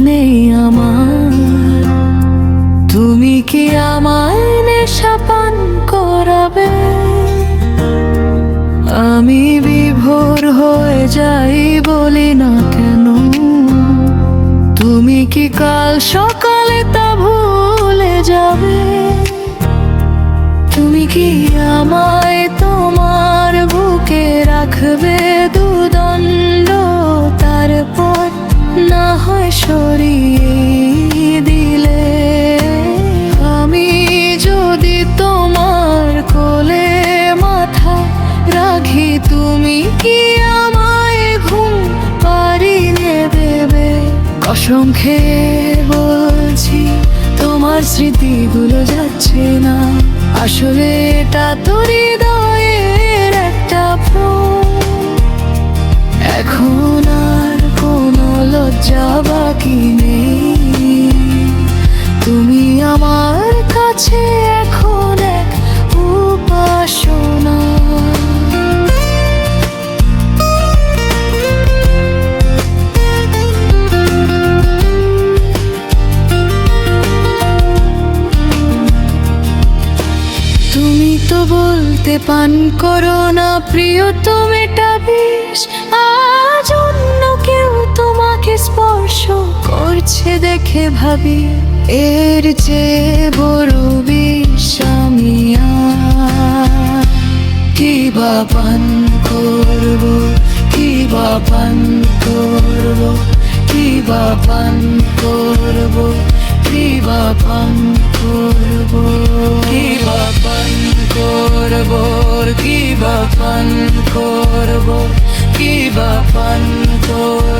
নেই আমার। তুমি কি আমায় নেশা পান করাবে? আমি বিভোর হয়ে যাই বলি না কেন? তুমি কি কাল সকালে তা ভুলে যাবে? তুমি কি আমায় তোমার বুকে রাখবে? সরিয়ে দিলে, আমি যদি তোমার কোলে মাথা রাখি, তুমি কি আমায় ঘুম পাড়িয়ে দেবে কসম খেয়ে বলছি, তোমার স্মৃতিগুলো যাচ্ছে না আসলে এটা তো হৃদয়ের একটা। এখন আর কোনো লজ্জা বাকি নেই। তুমি আমার কাছে এখন এক উপাসনা। তুমি তো বলতে পান করো না প্রিয় মেটা বিষ করছে দেখে ভাবি, এর যে বড় আর কি বা পান করব, কি বা পান করব, কি বা পান করব, কি বা পান করব, কি বা পান করব, কি বা করব, কি বা করব।